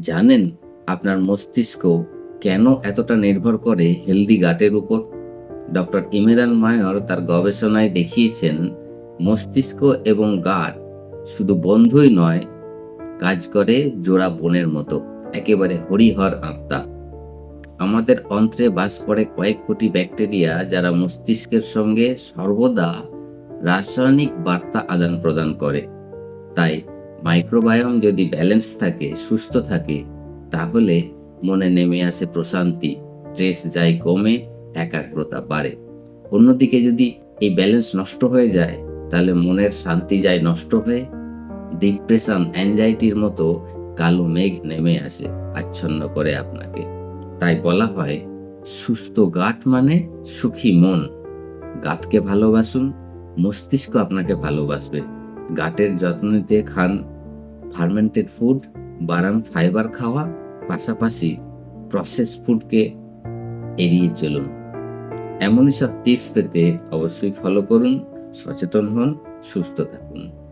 জানেন আপনার মস্তিষ্ক কেন এতটা নির্ভর করে হেলদি গাটের উপর? ডক্টর ইমেরান মায়র তার গবেষণায় দেখিয়েছেন, মস্তিষ্ক এবং গাট শুধু বন্ধুই নয়, কাজ করে জোড়া বোনের মতো, একেবারে হরিহর আত্মা। আমাদের অন্ত্রে বাস করে কয়েক কোটি ব্যাকটেরিয়া যারা মস্তিষ্কের সঙ্গে সর্বদা রাসায়নিক বার্তা আদান প্রদান করে। তাই মাইক্রোবায়োম যদি ব্যালেন্স থাকে, সুস্থ থাকে, তাহলে মনে নেমে আসে প্রশান্তি, স্ট্রেস যায় কমে, একাগ্রতা বাড়ে। অন্যদিকে যদি এই ব্যালেন্স নষ্ট হয়ে যায়, তাহলে মনের শান্তি যায় নষ্ট হয়ে, ডিপ্রেশন, অ্যাংজাইটির মতো কালো মেঘ নেমে আসে, আচ্ছন্ন করে আপনাকে। তাই বলা হয়, সুস্থ গাট মানে সুখী মন। গাটকে ভালোবাসুন, মস্তিষ্ক আপনাকে ভালোবাসবে। গাটের যত্ন নিতে খান ফার্মেন্টেড ফুড বারান ফাইবার খাওয়া, পাশাপাশি প্রসেস ফুডকে এড়িয়ে চলুন। এমনই সব টিপস পেতে অবশ্যই ফলো করুন, সচেতন হন, সুস্থ থাকুন।